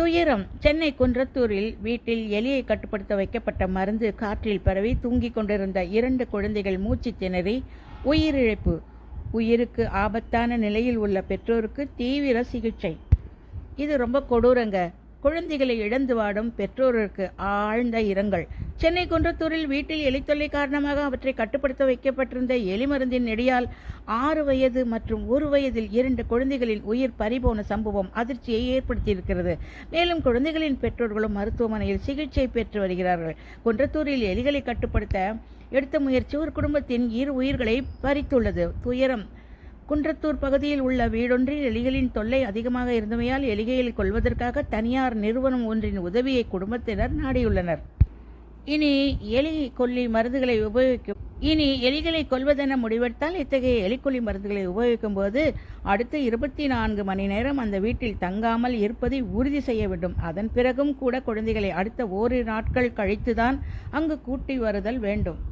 துயரம் சென்னை குன்றத்தூரில் வீட்டில் எலியை கட்டுப்படுத்த வைக்கப்பட்ட மருந்து காற்றில் பரவி தூங்கிக் கொண்டிருந்த இரண்டு குழந்தைகள் மூச்சு திணறி உயிரிழப்பு. உயிருக்கு ஆபத்தான நிலையில் உள்ள பெற்றோருக்கு தீவிர சிகிச்சை. இது ரொம்ப கொடூரங்க. குழந்தைகளை இழந்து வாடும் பெற்றோருக்கு ஆழ்ந்த இரங்கல். சென்னை குன்றத்தூரில் வீட்டில் எலித்தொல்லை காரணமாக அவற்றை கட்டுப்படுத்த வைக்கப்பட்டிருந்த எலி மருந்தின் நெடியால் ஆறு வயது மற்றும் ஒரு வயதில் இரண்டு குழந்தைகளின் உயிர் பறிபோன சம்பவம் அதிர்ச்சியை ஏற்படுத்தியிருக்கிறது. மேலும் குழந்தைகளின் பெற்றோர்களும் மருத்துவமனையில் சிகிச்சை பெற்று வருகிறார்கள். குன்றத்தூரில் எலிகளை கட்டுப்படுத்த எடுத்த முயற்சி ஒரு குடும்பத்தின் இரு உயிர்களை பறித்துள்ளது. துயரம் குன்றத்தூர் பகுதியில் உள்ள வீடொன்றில் எலிகளின் தொல்லை அதிகமாக இருந்தமையால் எலிகளை கொல்வதற்காக தனியார் நிறுவனம் ஒன்றின் உதவியை குடும்பத்தினர் நாடியுள்ளனர். இனி எலி கொல்லி மருந்துகளை உபயோகிக்கும் இனி எலிகளை கொல்வதென முடிவெடுத்தால் இத்தகைய எலிக்கொல்லி மருந்துகளை உபயோகிக்கும் போது அடுத்த இருபத்தி நான்கு மணி நேரம் அந்த வீட்டில் தங்காமல் இருப்பதை உறுதி செய்ய வேண்டும். அதன் பிறகும் கூட குழந்தைகளை அடுத்த ஓரிரு நாட்கள் கழித்துதான் அங்கு கூட்டி வருதல் வேண்டும்.